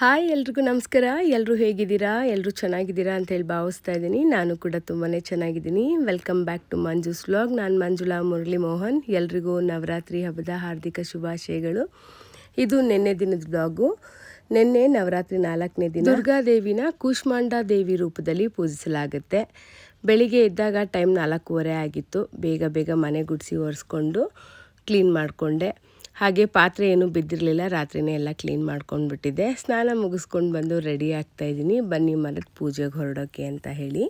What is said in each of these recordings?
Hi, ಎಲ್ರಿಗೂ ನಮಸ್ಕಾರ. ಎಲ್ಲರೂ ಹೇಗಿದ್ದೀರಾ? ಎಲ್ಲರೂ ಚೆನ್ನಾಗಿದ್ದೀರಾ ಅಂತ ಹೇಳಿ ಭಾವಿಸ್ತಾ ಇದ್ದೀನಿ. ನಾನು ಕೂಡ ತುಂಬಾ ಚೆನ್ನಾಗಿದ್ದೀನಿ. Welcome back to Manju's vlog ನಾನು ಮಂಜುಳಾ ಮುರಳಿ ಮೋಹನ್. ಎಲ್ರಿಗೂ ನವರಾತ್ರಿ ಹಬ್ಬದ ಹಾರ್ದಿಕ ಶುಭಾಶಯಗಳು. ಇದು ನಿನ್ನೆ ದಿನದ ಬ್ಲಾಗು ನಿನ್ನೆ ನವರಾತ್ರಿ ನಾಲ್ಕನೇ ದಿನ ದುರ್ಗಾದೇವಿನ ಕೂಷ್ಮಾಂಡ ದೇವಿ ರೂಪದಲ್ಲಿ ಪೂಜಿಸಲಾಗುತ್ತೆ. ಬೆಳಿಗ್ಗೆ ಇದ್ದಾಗ ಟೈಮ್ ನಾಲ್ಕೂವರೆ ಆಗಿತ್ತು. ಬೇಗ ಬೇಗ ಮನೆ ಗುಡಿಸಿ ಒರೆಸ್ಕೊಂಡು ಕ್ಲೀನ್ ಮಾಡಿಕೊಂಡೆ. ಹಾಗೆ ಪಾತ್ರೆ ಏನೂ ಬಿದ್ದಿರಲಿಲ್ಲ, ರಾತ್ರಿನೇ ಎಲ್ಲ ಕ್ಲೀನ್ ಮಾಡ್ಕೊಂಡ್ಬಿಟ್ಟಿದ್ದೆ. ಸ್ನಾನ ಮುಗಿಸ್ಕೊಂಡು ಬಂದು ರೆಡಿ ಆಗ್ತಾ ಇದ್ದೀನಿ. ಬನ್ನಿ ಮರದ ಪೂಜೆಗೆ ಹೊರಡೋಕ್ಕೆ ಅಂತ ಹೇಳಿ.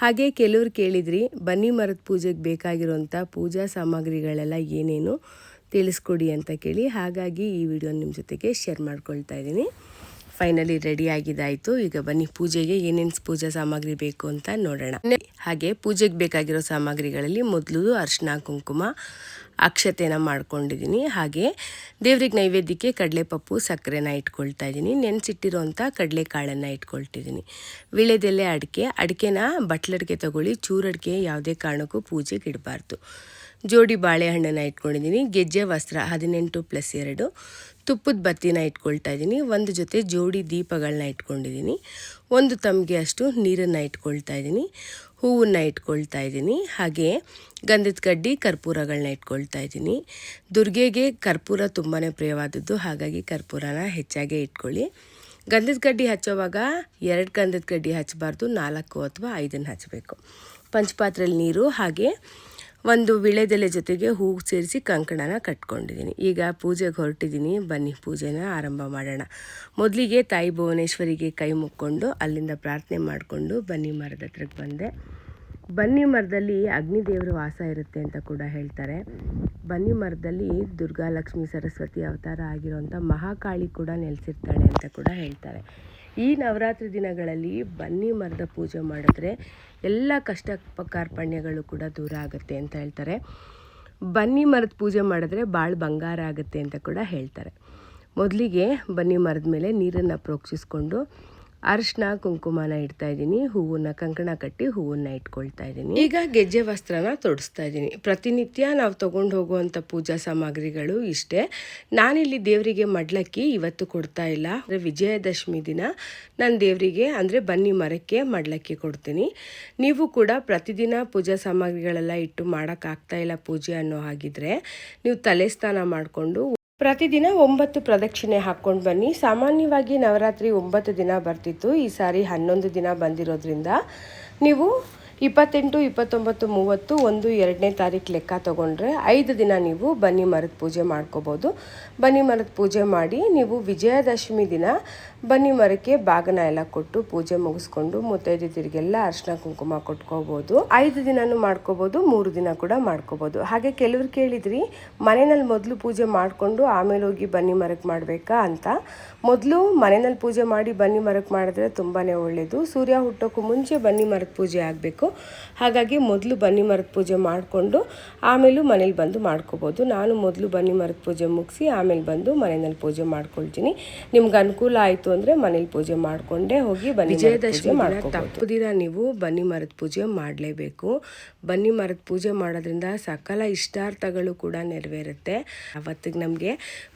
ಹಾಗೆ ಕೆಲವ್ರು ಕೇಳಿದ್ರಿ, ಬನ್ನಿ ಮರದ ಪೂಜೆಗೆ ಬೇಕಾಗಿರುವಂಥ ಪೂಜಾ ಸಾಮಗ್ರಿಗಳೆಲ್ಲ ಏನೇನು? ತಿಳಿಸ್ಕೊಡಿ ಅಂತ ಕೇಳಿ. ಹಾಗಾಗಿ ಈ ವಿಡಿಯೋ ನಿಮ್ಮ ಜೊತೆಗೆ ಶೇರ್ ಮಾಡ್ಕೊಳ್ತಾ ಇದ್ದೀನಿ. ಫೈನಲಿ ರೆಡಿ ಆಗಿದಾಯ್ತು ಈಗ ಬನ್ನಿ, ಪೂಜೆಗೆ ಏನೇನು ಪೂಜಾ ಸಾಮಗ್ರಿ ಬೇಕು ಅಂತ ನೋಡೋಣ. ಹಾಗೆ ಪೂಜೆಗೆ ಬೇಕಾಗಿರೋ ಸಾಮಗ್ರಿಗಳಲ್ಲಿ ಮೊದಲು ಅರ್ಶಿನ ಕುಂಕುಮ, ಅಕ್ಷತೆನ ಮಾಡ್ಕೊಂಡಿದ್ದೀನಿ ಹಾಗೆ ದೇವ್ರಿಗೆ ನೈವೇದ್ಯಕ್ಕೆ ಕಡಲೆಪಪ್ಪು ಸಕ್ಕರೆನ ಇಟ್ಕೊಳ್ತಾ ಇದ್ದೀನಿ ನೆನೆಸಿಟ್ಟಿರೋಂಥ ಕಡಲೆಕಾಳನ್ನು ಇಟ್ಕೊಳ್ತಿದ್ದೀನಿ ವಿಳೆದೆಲೆ ಅಡಿಕೆ, ಅಡಿಕೆನ ಬಟ್ಲಡಿಕೆ ತಗೊಳ್ಳಿ, ಚೂರಡಿಕೆ ಯಾವುದೇ ಕಾರಣಕ್ಕೂ ಪೂಜೆಗೆ ಇಡಬಾರ್ದು. ಜೋಡಿ ಬಾಳೆಹಣ್ಣನ್ನು ಇಟ್ಕೊಂಡಿದ್ದೀನಿ, ಗೆಜ್ಜೆ ವಸ್ತ್ರ ಹದಿನೆಂಟು ಪ್ಲಸ್ ಎರಡು, ತುಪ್ಪದ ಬತ್ತಿನ ಇಟ್ಕೊಳ್ತಾ ಇದ್ದೀನಿ, ಒಂದು ಜೊತೆ ಜೋಡಿ ದೀಪಗಳನ್ನ ಇಟ್ಕೊಂಡಿದ್ದೀನಿ, ಒಂದು ತಮಗೆ ಅಷ್ಟು ನೀರನ್ನು ಇಟ್ಕೊಳ್ತಾ ಇದ್ದೀನಿ, ಹೂವನ್ನು ಇಟ್ಕೊಳ್ತಾ ಇದ್ದೀನಿ, ಹಾಗೆ ಗಂಧದ ಕಡ್ಡಿ ಕರ್ಪೂರಗಳನ್ನ ಇಟ್ಕೊಳ್ತಾ ಇದ್ದೀನಿ. ದುರ್ಗೆಗೆ ಕರ್ಪೂರ ತುಂಬಾ ಪ್ರಿಯವಾದದ್ದು, ಹಾಗಾಗಿ ಕರ್ಪೂರನ ಹೆಚ್ಚಾಗೇ ಇಟ್ಕೊಳ್ಳಿ. ಗಂಧದ ಕಡ್ಡಿ ಹಚ್ಚೋವಾಗ ಎರಡು ಗಂಧದ ಕಡ್ಡಿ ಹಚ್ಚಬಾರ್ದು, ನಾಲ್ಕು ಅಥವಾ ಐದನ್ನು ಹಚ್ಚಬೇಕು. ಪಂಚಪಾತ್ರೆಯಲ್ಲಿ ನೀರು, ಹಾಗೆ ಒಂದು ವಿಳೆದೆಲೆ ಜೊತೆಗೆ ಹೂ ಸೇರಿಸಿ ಕಂಕಣನ ಕಟ್ಕೊಂಡಿದ್ದೀನಿ. ಈಗ ಪೂಜೆಗೆ ಹೊರಟಿದ್ದೀನಿ. ಬನ್ನಿ, ಪೂಜೆನ ಆರಂಭ ಮಾಡೋಣ. ಮೊದಲಿಗೆ ತಾಯಿ ಭುವನೇಶ್ವರಿಗೆ ಕೈ ಮುಕ್ಕೊಂಡು ಅಲ್ಲಿಂದ ಪ್ರಾರ್ಥನೆ ಮಾಡಿಕೊಂಡು ಬನ್ನಿ ಮರದ ಹತ್ರಕ್ಕೆ ಬಂದೆ. ಬನ್ನಿ ಮರದಲ್ಲಿ ಅಗ್ನಿದೇವರು ವಾಸ ಇರುತ್ತೆ ಅಂತ ಕೂಡ ಹೇಳ್ತಾರೆ. ಬನ್ನಿ ಮರದಲ್ಲಿ ದುರ್ಗಾಲಕ್ಷ್ಮಿ ಸರಸ್ವತಿ ಅವತಾರ ಆಗಿರುವಂಥ ಮಹಾಕಾಳಿ ಕೂಡ ನೆಲೆಸಿರ್ತಾಳೆ ಅಂತ ಕೂಡ ಹೇಳ್ತಾರೆ. ಈ ನವರಾತ್ರಿ ದಿನಗಳಲ್ಲಿ ಬನ್ನಿ ಮರದ ಪೂಜೆ ಮಾಡಿದ್ರೆ ಎಲ್ಲ ಕಷ್ಟ ಕಾರ್ಪಣ್ಯಗಳು ಕೂಡ ದೂರ ಆಗುತ್ತೆ ಅಂತ ಹೇಳ್ತಾರೆ. ಬನ್ನಿ ಮರದ ಪೂಜೆ ಮಾಡಿದ್ರೆ ಭಾಳ ಬಂಗಾರ ಆಗುತ್ತೆ ಅಂತ ಕೂಡ ಹೇಳ್ತಾರೆ. ಮೊದಲಿಗೆ ಬನ್ನಿ ಮರದ ಮೇಲೆ ನೀರನ್ನು ಪ್ರೋಕ್ಷಿಸ್ಕೊಂಡು ಅರಿಶಿನ ಕುಂಕುಮನ ಇಡ್ತಾ ಇದ್ದೀನಿ. ಹೂವನ್ನ, ಕಂಕಣ ಕಟ್ಟಿ ಹೂವನ್ನ ಇಟ್ಕೊಳ್ತಾ ಇದ್ದೀನಿ. ಈಗ ಗೆಜ್ಜೆ ವಸ್ತ್ರನ ತೊಡಿಸ್ತಾ ಇದ್ದೀನಿ. ಪ್ರತಿನಿತ್ಯ ನಾವು ತಗೊಂಡು ಹೋಗುವಂಥ ಪೂಜಾ ಸಾಮಗ್ರಿಗಳು ಇಷ್ಟೇ. ನಾನಿಲ್ಲಿ ದೇವರಿಗೆ ಮಡ್ಲಕ್ಕಿ ಇವತ್ತು ಕೊಡ್ತಾ ಇಲ್ಲ. ಅಂದರೆ ವಿಜಯದಶಮಿ ದಿನ. ನಾನು ದೇವರಿಗೆ ಅಂದರೆ ಬನ್ನಿ ಮರಕ್ಕೆ ಮಡ್ಲಕ್ಕಿ ಕೊಡ್ತೀನಿ. ನೀವು ಕೂಡ ಪ್ರತಿದಿನ ಪೂಜಾ ಸಾಮಗ್ರಿಗಳೆಲ್ಲ ಇಟ್ಟು ಮಾಡೋಕ್ಕಾಗ್ತಾ ಇಲ್ಲ ಪೂಜೆ ಅನ್ನೋ ಹಾಗಿದ್ರೆ. ನೀವು ತಲೆ ಸ್ನಾನ ಮಾಡಿಕೊಂಡು ಪ್ರತಿದಿನ ಒಂಬತ್ತು ಪ್ರದಕ್ಷಿಣೆ ಹಾಕ್ಕೊಂಡು ಬನ್ನಿ. ಸಾಮಾನ್ಯವಾಗಿ ನವರಾತ್ರಿ ಒಂಬತ್ತು ದಿನ ಬರ್ತಿತ್ತು. ಈ ಸಾರಿ ಹನ್ನೊಂದು ದಿನ ಬಂದಿರೋದ್ರಿಂದ ನೀವು ಇಪ್ಪತ್ತೆಂಟು, ಇಪ್ಪತ್ತೊಂಬತ್ತು, ಮೂವತ್ತು, ಒಂದು, ಎರಡನೇ ತಾರೀಕು ಲೆಕ್ಕ ತೊಗೊಂಡ್ರೆ ಐದು ದಿನ ನೀವು ಬನ್ನಿ ಮರದ ಪೂಜೆ ಮಾಡ್ಕೋಬೋದು. ಬನ್ನಿ ಮರದ ಪೂಜೆ ಮಾಡಿ ನೀವು ವಿಜಯದಶಮಿ ದಿನ ಬನ್ನಿ ಮರಕ್ಕೆ ಬಾಗನ ಎಲ್ಲ ಕೊಟ್ಟು ಪೂಜೆ ಮುಗಿಸ್ಕೊಂಡು ಮುತ್ತೈದಿರಿಗೆಲ್ಲ ಅರ್ಶಿನ ಕುಂಕುಮ ಕೊಟ್ಕೋಬೋದು. ಐದು ದಿನನೂ ಮಾಡ್ಕೋಬೋದು, ಮೂರು ದಿನ ಕೂಡ ಮಾಡ್ಕೋಬೋದು. ಹಾಗೆ ಕೆಲವ್ರು ಕೇಳಿದ್ರಿ, ಮನೆಯಲ್ಲಿ ಮೊದಲು ಪೂಜೆ ಮಾಡಿಕೊಂಡು ಆಮೇಲೆ ಹೋಗಿ ಬನ್ನಿ ಮರಕ್ಕೆ ಮಾಡಬೇಕಾ ಅಂತ. ಮೊದಲು ಮನೆಯಲ್ಲಿ ಪೂಜೆ ಮಾಡಿ ಬನ್ನಿ ಮರಕ್ಕೆ ಮಾಡಿದ್ರೆ ತುಂಬಾ ಒಳ್ಳೆಯದು ಸೂರ್ಯ ಹುಟ್ಟೋಕ್ಕೂ ಮುಂಚೆ ಬನ್ನಿ ಮರದ ಪೂಜೆ ಆಗಬೇಕು. ಹಾಗಾಗಿ ಮೊದಲು ಬನ್ನಿ ಮರದ ಪೂಜೆ ಮಾಡಿಕೊಂಡು ಆಮೇಲೂ ಮನೇಲಿ ಬಂದು ಮಾಡ್ಕೋಬೋದು. ನಾನು ಮೊದಲು ಬನ್ನಿ ಮರದ ಪೂಜೆ ಮುಗಿಸಿ ಆಮೇಲೆ ಬಂದು ಮನೆಯಲ್ಲಿ ಪೂಜೆ ಮಾಡ್ಕೊಳ್ತೀನಿ. ನಿಮ್ಗೆ ಅನುಕೂಲ ಆಯಿತು ಅಂದರೆ ಮನೇಲಿ ಪೂಜೆ ಮಾಡಿಕೊಂಡೇ ಹೋಗಿ ಬನ್ನಿ ವಿಜಯದಶಮಿ ತಪ್ಪದಿರ ನೀವು ಬನ್ನಿ ಮರದ ಪೂಜೆ ಮಾಡಲೇಬೇಕು. ಬನ್ನಿ ಮರದ ಪೂಜೆ ಮಾಡೋದ್ರಿಂದ ಸಕಲ ಇಷ್ಟಾರ್ಥಗಳು ಕೂಡ ನೆರವೇರುತ್ತೆ. ಅವತ್ತಿಗೆ ನಮಗೆ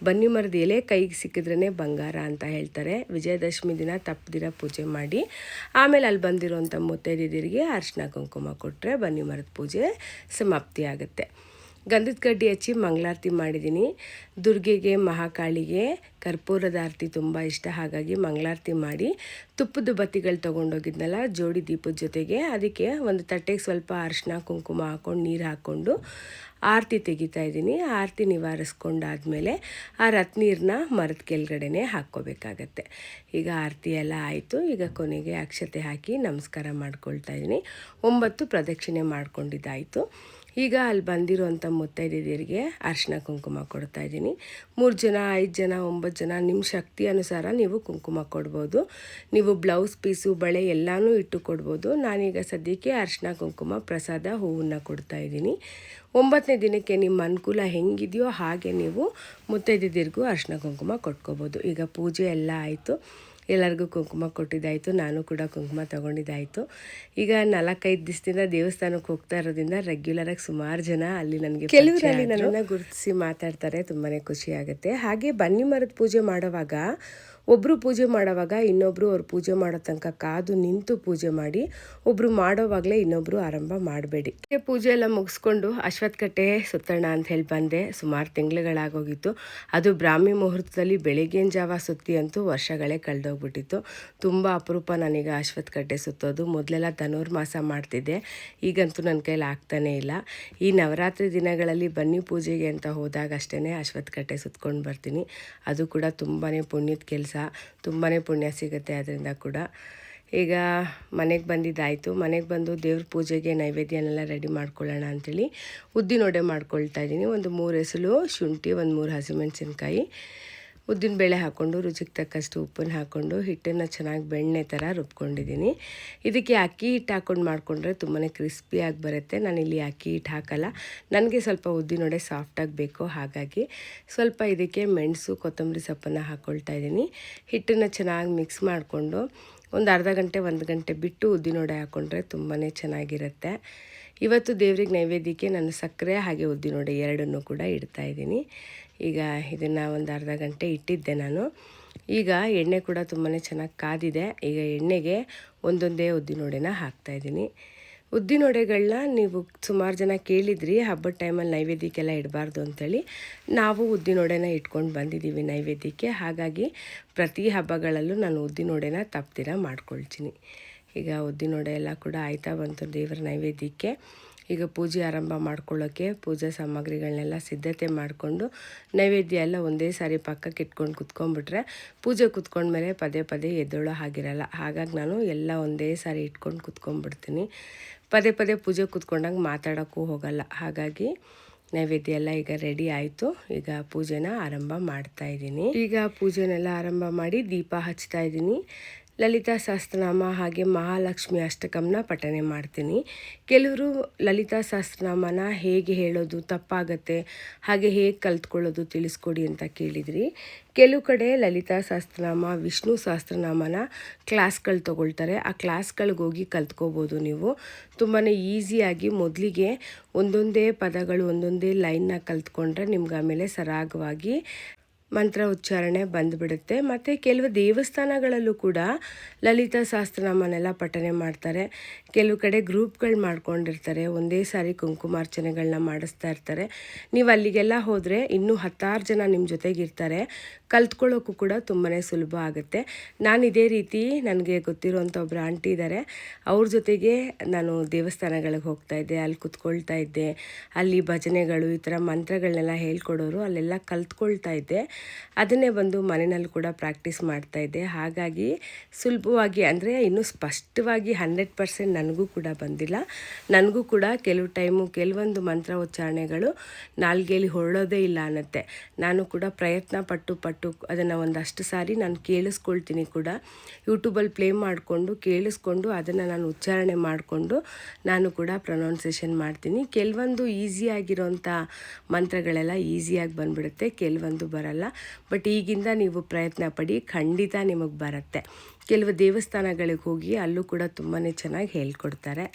ಬನ್ನಿ ಮರದ ಎಲೆ ಕೈಗೆ ಸಿಕ್ಕಿದ್ರೇ ಬಂಗಾರ ಅಂತ ಹೇಳ್ತಾರೆ. ವಿಜಯದಶಮಿ ದಿನ ತಪ್ಪದಿರ ಪೂಜೆ ಮಾಡಿ ಆಮೇಲೆ ಅಲ್ಲಿ ಬಂದಿರೋಂಥ ಮುತ್ತೈದಿರಿಗೆ ಅರ್ಶಿನ ಕುಂಕುಮ ಕೊಟ್ಟರೆ ಬನ್ನಿ ಮರದ ಪೂಜೆ ಸಮಾಪ್ತಿ ಆಗುತ್ತೆ ಗಂಧದ ಕಡ್ಡಿ ಹಚ್ಚಿ ಮಂಗಳಾರತಿ ಮಾಡಿದ್ದೀನಿ. ದುರ್ಗೆಗೆ, ಮಹಾಕಾಳಿಗೆ ಕರ್ಪೂರದ ಆರತಿ ತುಂಬ ಇಷ್ಟ. ಹಾಗಾಗಿ ಮಂಗಳಾರತಿ ಮಾಡಿ ತುಪ್ಪದ ಬತ್ತಿಗಳು ತೊಗೊಂಡೋಗಿದ್ನಲ್ಲ, ಜೋಡಿ ದೀಪದ ಜೊತೆಗೆ ಅದಕ್ಕೆ ಒಂದು ತಟ್ಟೆಗೆ ಸ್ವಲ್ಪ ಅರಿಶಿನ ಕುಂಕುಮ ಹಾಕ್ಕೊಂಡು ನೀರು ಹಾಕ್ಕೊಂಡು ಆರತಿ ತೆಗಿತಾ ಇದ್ದೀನಿ. ಆರತಿ ನಿವಾರಿಸ್ಕೊಂಡಾದ್ಮೇಲೆ ಆ ರತ್ ನೀರನ್ನ ಮರದ ಕೆಳಗಡೆನೆ ಹಾಕ್ಕೋಬೇಕಾಗತ್ತೆ. ಈಗ ಆರತಿ ಎಲ್ಲ ಆಯಿತು. ಈಗ ಕೊನೆಗೆ ಅಕ್ಷತೆ ಹಾಕಿ ನಮಸ್ಕಾರ ಮಾಡ್ಕೊಳ್ತಾ ಇದ್ದೀನಿ. ಒಂಬತ್ತು ಪ್ರದಕ್ಷಿಣೆ ಮಾಡ್ಕೊಂಡಿದ್ದಾಯಿತು. ಈಗ ಅಲ್ಲಿ ಬಂದಿರುವಂಥ ಮುತ್ತೈದೆಯರಿಗೆ ಅರ್ಶಿನ ಕುಂಕುಮ ಕೊಡ್ತಾ ಇದ್ದೀನಿ. ಮೂರು ಜನ, ಐದು ಜನ, ಒಂಬತ್ತು ಜನ, ನಿಮ್ಮ ಶಕ್ತಿ ಅನುಸಾರ ನೀವು ಕುಂಕುಮ ಕೊಡ್ಬೋದು. ನೀವು ಬ್ಲೌಸ್ ಪೀಸು, ಬಳೆ ಎಲ್ಲನೂ ಇಟ್ಟು ಕೊಡ್ಬೋದು. ನಾನೀಗ ಸದ್ಯಕ್ಕೆ ಅರ್ಶಿನ ಕುಂಕುಮ ಪ್ರಸಾದ ಹೂವನ್ನು ಕೊಡ್ತಾ ಇದ್ದೀನಿ. ಒಂಬತ್ತನೇ ದಿನಕ್ಕೆ ನಿಮ್ಮ ಅನುಕೂಲ ಹೆಂಗಿದೆಯೋ ಹಾಗೆ ನೀವು ಮುತ್ತೈದೆಯರಿಗೂ ಅರ್ಶಿನ ಕುಂಕುಮ ಕೊಟ್ಕೋಬೋದು. ಈಗ ಪೂಜೆ ಎಲ್ಲ ಆಯಿತು. ಎಲ್ಲರಿಗೂ ಕುಂಕುಮ ಕೊಟ್ಟಿದ್ದಾಯಿತು ನಾನು ಕೂಡ ಕುಂಕುಮ ತೊಗೊಂಡಿದ್ದಾಯಿತು. ಈಗ ನಾಲ್ಕೈದು ದಿವಸದಿಂದ ದೇವಸ್ಥಾನಕ್ಕೆ ಹೋಗ್ತಾ ಇರೋದ್ರಿಂದ ರೆಗ್ಯುಲರಾಗಿ ಸುಮಾರು ಜನ ಅಲ್ಲಿ ನನಗೆ ಕೆಲವರಲ್ಲಿ ನನ್ನನ್ನು ಗುರುತಿಸಿ ಮಾತಾಡ್ತಾರೆ ತುಂಬಾ ಖುಷಿ ಆಗುತ್ತೆ. ಹಾಗೆ ಬನ್ನಿ ಮರದ ಪೂಜೆ ಮಾಡುವಾಗ ಒಬ್ಬರು ಪೂಜೆ ಮಾಡೋವಾಗ ಇನ್ನೊಬ್ಬರು ಅವ್ರು ಪೂಜೆ ಮಾಡೋ ತನಕ ಕಾದು ನಿಂತು ಪೂಜೆ ಮಾಡಿ ಒಬ್ಬರು ಮಾಡೋವಾಗಲೇ ಇನ್ನೊಬ್ಬರು ಆರಂಭ ಮಾಡಬೇಡಿ. ಪೂಜೆ ಎಲ್ಲ ಮುಗಿಸ್ಕೊಂಡು ಅಶ್ವತ್ಥಕಟ್ಟೆ ಸುತ್ತೋಣ ಅಂತ ಹೇಳಿ ಬಂದೆ. ಸುಮಾರು ತಿಂಗಳುಗಳಾಗೋಗಿತ್ತು. ಅದು ಬ್ರಾಹ್ಮಿ ಮುಹೂರ್ತದಲ್ಲಿ ಬೆಳಗ್ಗಿನ ಜಾವ ಸುತ್ತಿ ಅಂತೂ ವರ್ಷಗಳೇ ಕಳೆದೋಗ್ಬಿಟ್ಟಿತ್ತು. ತುಂಬ ಅಪರೂಪ ನನಗೆ ಅಶ್ವತ್ಥಕಟ್ಟೆ ಸುತ್ತೋದು. ಮೊದಲೆಲ್ಲ ಧನುರ್ಮಾಸ ಮಾಡ್ತಿದ್ದೆ. ಈಗಂತೂ ನನ್ನ ಕೈಲಿ ಆಗ್ತಾನೇ ಇಲ್ಲ. ಈ ನವರಾತ್ರಿ ದಿನಗಳಲ್ಲಿ ಬನ್ನಿ ಪೂಜೆಗೆ ಅಂತ ಹೋದಾಗ ಅಷ್ಟೇ ಅಶ್ವತ್ಥಕಟ್ಟೆ ಸುತ್ಕೊಂಡು ಬರ್ತೀನಿ. ಅದು ಕೂಡ ತುಂಬಾ ಪುಣ್ಯದ ಕೆಲಸ. ತುಂಬಾ ಪುಣ್ಯ ಸಿಗುತ್ತೆ ಅದರಿಂದ ಕೂಡ. ಈಗ ಮನೆಗೆ ಬಂದಿದ್ದಾಯಿತು. ಮನೆಗೆ ಬಂದು ದೇವ್ರ ಪೂಜೆಗೆ ನೈವೇದ್ಯನೆಲ್ಲ ರೆಡಿ ಮಾಡ್ಕೊಳ್ಳೋಣ ಅಂಥೇಳಿ ಉದ್ದಿನೊಡೆ ಮಾಡ್ಕೊಳ್ತಾ ಇದ್ದೀನಿ. ಒಂದು ಮೂರು ಹೆಸಲು ಶುಂಠಿ, ಒಂದು ಮೂರು ಹಸಿಮೆಣಸಿನ್ಕಾಯಿ. ಉದ್ದಿನಬೇಳೆ ಹಾಕ್ಕೊಂಡು ರುಚಿಗೆ ತಕ್ಕಷ್ಟು ಉಪ್ಪನ್ನು ಹಾಕ್ಕೊಂಡು ಹಿಟ್ಟನ್ನು ಚೆನ್ನಾಗಿ ಬೆಣ್ಣೆ ಥರ ರುಬ್ಕೊಂಡಿದ್ದೀನಿ. ಇದಕ್ಕೆ ಅಕ್ಕಿ ಹಿಟ್ಟು ಹಾಕ್ಕೊಂಡು ಮಾಡಿಕೊಂಡ್ರೆ ತುಂಬಾ ಕ್ರಿಸ್ಪಿಯಾಗಿ ಬರುತ್ತೆ. ನಾನಿಲ್ಲಿ ಅಕ್ಕಿ ಹಿಟ್ಟು ಹಾಕಲ್ಲ. ನನಗೆ ಸ್ವಲ್ಪ ಉದ್ದಿನೊಡೆ ಸಾಫ್ಟಾಗಿ ಬೇಕು. ಹಾಗಾಗಿ ಸ್ವಲ್ಪ ಇದಕ್ಕೆ ಮೆಣಸು, ಕೊತ್ತಂಬರಿ ಸೊಪ್ಪನ್ನು ಹಾಕ್ಕೊಳ್ತಾ ಇದ್ದೀನಿ. ಹಿಟ್ಟನ್ನು ಚೆನ್ನಾಗಿ ಮಿಕ್ಸ್ ಮಾಡಿಕೊಂಡು ಒಂದು ಅರ್ಧ ಗಂಟೆ, ಒಂದು ಗಂಟೆ ಬಿಟ್ಟು ಉದ್ದಿನೊಡೆ ಹಾಕ್ಕೊಂಡ್ರೆ ತುಂಬಾ ಚೆನ್ನಾಗಿರುತ್ತೆ. ಇವತ್ತು ದೇವ್ರಿಗೆ ನೈವೇದ್ಯಕ್ಕೆ ನಾನು ಸಕ್ಕರೆ ಹಾಗೆ ಉದ್ದಿನೊಡೆ ಎರಡನ್ನೂ ಕೂಡ ಇಡ್ತಾ ಇದ್ದೀನಿ. ಈಗ ಇದನ್ನು ಒಂದು ಅರ್ಧ ಗಂಟೆ ಇಟ್ಟಿದ್ದೆ ನಾನು. ಈಗ ಎಣ್ಣೆ ಕೂಡ ತುಂಬಾ ಚೆನ್ನಾಗಿ ಕಾದಿದೆ. ಈಗ ಎಣ್ಣೆಗೆ ಒಂದೊಂದೇ ಉದ್ದಿನೋಡೆನ ಹಾಕ್ತಾಯಿದ್ದೀನಿ ಉದ್ದಿನೊಡೆಗಳನ್ನ ನೀವು ಸುಮಾರು ಜನ ಕೇಳಿದ್ರಿ, ಹಬ್ಬದ ಟೈಮಲ್ಲಿ ನೈವೇದ್ಯಕ್ಕೆಲ್ಲ ಇಡಬಾರ್ದು ಅಂಥೇಳಿ ನಾವು ಉದ್ದಿನೊಡೆನ ಇಟ್ಕೊಂಡು ಬಂದಿದ್ದೀವಿ ನೈವೇದ್ಯಕ್ಕೆ. ಹಾಗಾಗಿ ಪ್ರತಿ ಹಬ್ಬಗಳಲ್ಲೂ ನಾನು ಉದ್ದಿನೊಡೆನ ತಪ್ಪದಿರ ಮಾಡ್ಕೊಳ್ತೀನಿ. ಈಗ ಉದ್ದಿನೊಡೆ ಎಲ್ಲ ಕೂಡ ಆಯ್ತಾ ಬಂತು ದೇವರ ನೈವೇದ್ಯಕ್ಕೆ. ಈಗ ಪೂಜೆ ಆರಂಭ ಮಾಡ್ಕೊಳ್ಳೋಕ್ಕೆ ಪೂಜಾ ಸಾಮಗ್ರಿಗಳನ್ನೆಲ್ಲ ಸಿದ್ಧತೆ ಮಾಡಿಕೊಂಡು ನೈವೇದ್ಯ ಎಲ್ಲ ಒಂದೇ ಸಾರಿ ಪಕ್ಕಕ್ಕೆ ಇಟ್ಕೊಂಡು ಕುತ್ಕೊಂಡ್ಬಿಟ್ರೆ ಪೂಜೆ ಕುತ್ಕೊಂಡ್ಮೇಲೆ ಪದೇ ಪದೇ ಎದ್ದೊಳೋ ಹಾಗಿರಲ್ಲ. ಹಾಗಾಗಿ ನಾನು ಎಲ್ಲ ಒಂದೇ ಸಾರಿ ಇಟ್ಕೊಂಡು ಕುತ್ಕೊಂಡ್ಬಿಡ್ತೀನಿ. ಪದೇ ಪದೇ ಪೂಜೆ ಕುತ್ಕೊಂಡಂಗೆ ಮಾತಾಡೋಕ್ಕೂ ಹೋಗಲ್ಲ. ಹಾಗಾಗಿ ನೈವೇದ್ಯ ಎಲ್ಲ ಈಗ ರೆಡಿ ಆಯಿತು. ಈಗ ಪೂಜೆನ ಆರಂಭ ಮಾಡ್ತಾ ಇದ್ದೀನಿ. ಈಗ ಪೂಜೆನೆಲ್ಲ ಆರಂಭ ಮಾಡಿ ದೀಪ ಹಚ್ತಾ ಇದ್ದೀನಿ. ಲಲಿತಾ ಸಹಸ್ರನಾಮ ಹಾಗೆ ಮಹಾಲಕ್ಷ್ಮಿ ಅಷ್ಟಕಂನ ಪಠನೆ ಮಾಡ್ತೀನಿ. ಕೆಲವರು ಲಲಿತಾ ಸಹಸ್ರನಾಮನ ಹೇಗೆ ಹೇಳೋದು, ತಪ್ಪಾಗತ್ತೆ, ಹಾಗೆ ಹೇಗೆ ಕಲ್ತ್ಕೊಳ್ಳೋದು ತಿಳಿಸ್ಕೊಡಿ ಅಂತ ಕೇಳಿದ್ರಿ. ಕೆಲವು ಕಡೆ ಲಲಿತಾ ಸಹಸ್ರನಾಮ, ವಿಷ್ಣು ಸಹಸ್ರನಾಮನ ಕ್ಲಾಸ್ಗಳು ತೊಗೊಳ್ತಾರೆ. ಆ ಕ್ಲಾಸ್ಗಳಿಗೆ ಹೋಗಿ ಕಲ್ತ್ಕೋಬೋದು ನೀವು. ತುಂಬಾ ಈಸಿಯಾಗಿ ಮೊದಲಿಗೆ ಒಂದೊಂದೇ ಪದಗಳು ಒಂದೊಂದೇ ಲೈನ್ನ ಕಲ್ತ್ಕೊಂಡ್ರೆ ನಿಮ್ಗೆ ಆಮೇಲೆ ಸರಾಗವಾಗಿ ಮಂತ್ರ ಉಚ್ಚಾರಣೆ ಬಂದುಬಿಡುತ್ತೆ. ಮತ್ತು ಕೆಲವು ದೇವಸ್ಥಾನಗಳಲ್ಲೂ ಕೂಡ ಲಲಿತಾ ಸಹಸ್ರನಾಮನೆಲ್ಲ ಪಠನೆ ಮಾಡ್ತಾರೆ. ಕೆಲವು ಕಡೆ ಗ್ರೂಪ್ಗಳು ಮಾಡ್ಕೊಂಡಿರ್ತಾರೆ. ಒಂದೇ ಸಾರಿ ಕುಂಕುಮಾರ್ಚನೆಗಳನ್ನ ಮಾಡಿಸ್ತಾ ಇರ್ತಾರೆ. ನೀವು ಅಲ್ಲಿಗೆಲ್ಲ ಹೋದರೆ ಇನ್ನೂ ಹತ್ತಾರು ಜನ ನಿಮ್ಮ ಜೊತೆಗಿರ್ತಾರೆ. ಕಲ್ತ್ಕೊಳ್ಳೋಕ್ಕೂ ಕೂಡ ತುಂಬಾ ಸುಲಭ ಆಗುತ್ತೆ. ನಾನು ಇದೇ ರೀತಿ ನನಗೆ ಗೊತ್ತಿರೋವಂಥ ಒಬ್ಬರು ಆಂಟಿ ಇದ್ದಾರೆ ಅವ್ರ ಜೊತೆಗೆ ನಾನು ದೇವಸ್ಥಾನಗಳಿಗೆ ಹೋಗ್ತಾ ಇದ್ದೆ, ಅಲ್ಲಿ ಕುತ್ಕೊಳ್ತಾ ಇದ್ದೆ. ಅಲ್ಲಿ ಭಜನೆಗಳು ಈ ಥರ ಮಂತ್ರಗಳನ್ನೆಲ್ಲ ಹೇಳ್ಕೊಡೋರು, ಅಲ್ಲೆಲ್ಲ ಕಲ್ತ್ಕೊಳ್ತಾ ಇದ್ದೆ. ಅದನ್ನೇ ಬಂದು ಮನೆಯಲ್ಲಿ ಕೂಡ ಪ್ರಾಕ್ಟೀಸ್ ಮಾಡ್ತಾ ಇದ್ದೆ. ಹಾಗಾಗಿ ಸುಲಭವಾಗಿ ಅಂದರೆ ಇನ್ನೂ ಸ್ಪಷ್ಟವಾಗಿ ಹಂಡ್ರೆಡ್ ಪರ್ಸೆಂಟ್ ನನಗೂ ಕೂಡ ಬಂದಿಲ್ಲ. ನನಗೂ ಕೂಡ ಕೆಲವು ಟೈಮು, ಕೆಲವೊಂದು ಮಂತ್ರ ಉಚ್ಚಾರಣೆಗಳು ನಾಲ್ಗೆಯಲ್ಲಿ ಹೊರಳೋದೇ ಇಲ್ಲ ಅನ್ನತ್ತೆ. ನಾನು ಕೂಡ ಪ್ರಯತ್ನ ಪಟ್ಟು ಪಟ್ಟು ಅದನ್ನು ಒಂದಷ್ಟು ಸಾರಿ ನಾನು ಕೇಳಿಸ್ಕೊಳ್ತೀನಿ ಕೂಡ. ಯೂಟ್ಯೂಬಲ್ಲಿ ಪ್ಲೇ ಮಾಡಿಕೊಂಡು, ಕೇಳಿಸ್ಕೊಂಡು ಅದನ್ನು ನಾನು ಉಚ್ಚಾರಣೆ ಮಾಡಿಕೊಂಡು ನಾನು ಕೂಡ ಪ್ರೊನೌನ್ಸೇಷನ್ ಮಾಡ್ತೀನಿ. ಕೆಲವೊಂದು ಈಸಿಯಾಗಿರೋಂಥ ಮಂತ್ರಗಳೆಲ್ಲ ಈಸಿಯಾಗಿ ಬಂದ್ಬಿಡುತ್ತೆ, ಕೆಲವೊಂದು ಬರಲ್ಲ. ಬಟ್ ಈಗಿಂದ ನೀವು ಪ್ರಯತ್ನ ಪಡಿ, ಖಂಡಿತ ನಿಮಗೆ ಬರುತ್ತೆ. ಕೆಲವು ದೇವಸ್ಥಾನಗಳಿಗೆ ಹೋಗಿ ಅಲ್ಲೂ ಕೂಡ ತುಂಬಾ ಚೆನ್ನಾಗಿ ಹೇಳ್ಕೊಡ್ತಾರೆ.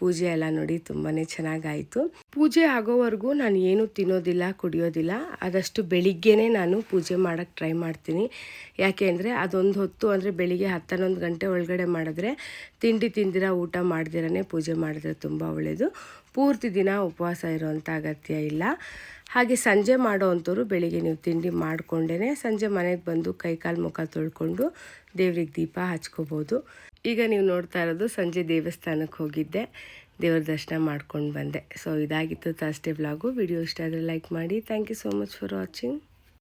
ಪೂಜೆ ಎಲ್ಲ ನೋಡಿ ತುಂಬಾ ಚೆನ್ನಾಗಾಯಿತು. ಪೂಜೆ ಆಗೋವರೆಗೂ ನಾನು ಏನು ತಿನ್ನೋದಿಲ್ಲ, ಕುಡಿಯೋದಿಲ್ಲ. ಆದಷ್ಟು ಬೆಳಿಗ್ಗೆನೇ ನಾನು ಪೂಜೆ ಮಾಡೋಕ್ಕೆ ಟ್ರೈ ಮಾಡ್ತೀನಿ. ಯಾಕೆ ಅಂದರೆ ಅದೊಂದು ಹೊತ್ತು ಅಂದರೆ ಬೆಳಿಗ್ಗೆ ಹತ್ತನ್ನೊಂದು ಗಂಟೆ ಒಳಗಡೆ ಮಾಡಿದ್ರೆ ತಿಂಡಿ ತಿಂದಿರ ಊಟ ಮಾಡ್ದಿರೇ ಪೂಜೆ ಮಾಡಿದ್ರೆ ತುಂಬ ಒಳ್ಳೆಯದು ಪೂರ್ತಿ ದಿನ ಉಪವಾಸ ಇರೋವಂಥ ಅಗತ್ಯ ಇಲ್ಲ. ಹಾಗೆ ಸಂಜೆ ಮಾಡೋ ಅಂಥವ್ರು ಬೆಳಿಗ್ಗೆ ನೀವು ತಿಂಡಿ ಮಾಡಿಕೊಂಡೇ ಸಂಜೆ ಮನೆಗೆ ಬಂದು ಕೈಕಾಲು ಮುಖ ತೊಳ್ಕೊಂಡು ದೇವ್ರಿಗೆ ದೀಪ ಹಚ್ಕೋಬೋದು. ಈಗ ನೀವು ನೋಡ್ತಾ ಇರೋದು ಸಂಜೆ ದೇವಸ್ಥಾನಕ್ಕೆ ಹೋಗಿದ್ದೆ. ದೇವ್ರ ದರ್ಶನ ಮಾಡ್ಕೊಂಡು ಬಂದೆ. ಸೊ ಇದಾಗಿತ್ತು ಥರ್ಸ್ಡೇ ವ್ಲಾಗು ವಿಡಿಯೋ ಇಷ್ಟ ಆದರೆ ಲೈಕ್ ಮಾಡಿ. Thank you so much for watching